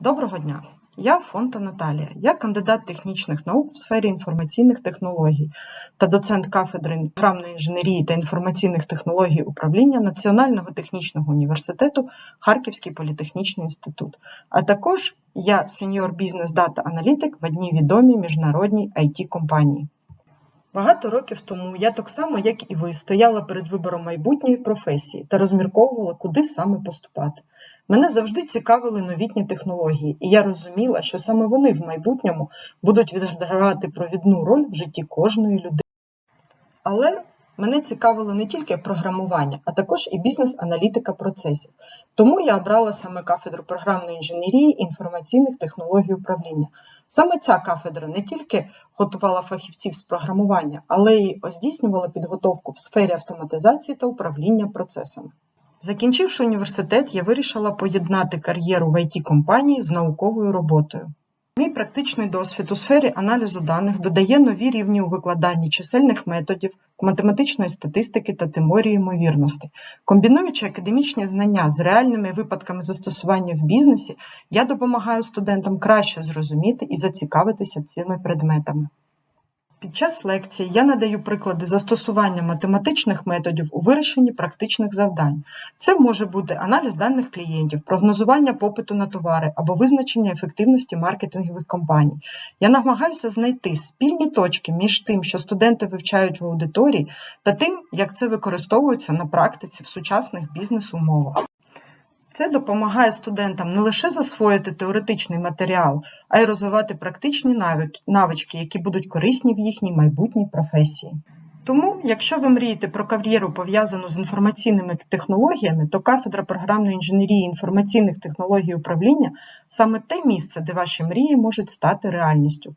Доброго дня! Я Фонта Наталія. Я кандидат технічних наук в сфері інформаційних технологій та доцент кафедри програмної інженерії та інформаційних технологій управління Національного технічного університету Харківський політехнічний інститут. А також я сеньор бізнес дата аналітик в одній відомій міжнародній it компанії. Багато років тому я так само, як і ви, стояла перед вибором майбутньої професії та розмірковувала, куди саме поступати. Мене завжди цікавили новітні технології, і я розуміла, що саме вони в майбутньому будуть відгравати провідну роль в житті кожної людини. Але мене цікавило не тільки програмування, а також і бізнес-аналітика процесів. Тому я обрала саме кафедру програмної інженерії інформаційних технологій управління. Саме ця кафедра не тільки готувала фахівців з програмування, але й здійснювала підготовку в сфері автоматизації та управління процесами. Закінчивши університет, я вирішила поєднати кар'єру в it компанії з науковою роботою. Мій практичний досвід у сфері аналізу даних додає нові рівні у викладанні чисельних методів, математичної статистики та теорії ймовірності. Комбінуючи академічні знання з реальними випадками застосування в бізнесі, я допомагаю студентам краще зрозуміти і зацікавитися цими предметами. Під час лекції я надаю приклади застосування математичних методів у вирішенні практичних завдань. Це може бути аналіз даних клієнтів, прогнозування попиту на товари або визначення ефективності маркетингових кампаній. Я намагаюся знайти спільні точки між тим, що студенти вивчають в аудиторії, та тим, як це використовується на практиці в сучасних бізнес-умовах. Це допомагає студентам не лише засвоїти теоретичний матеріал, а й розвивати практичні навички, які будуть корисні в їхній майбутній професії. Тому, якщо ви мрієте про кар'єру пов'язану з інформаційними технологіями, то кафедра програмної інженерії інформаційних технологій управління саме те місце, де ваші мрії можуть стати реальністю.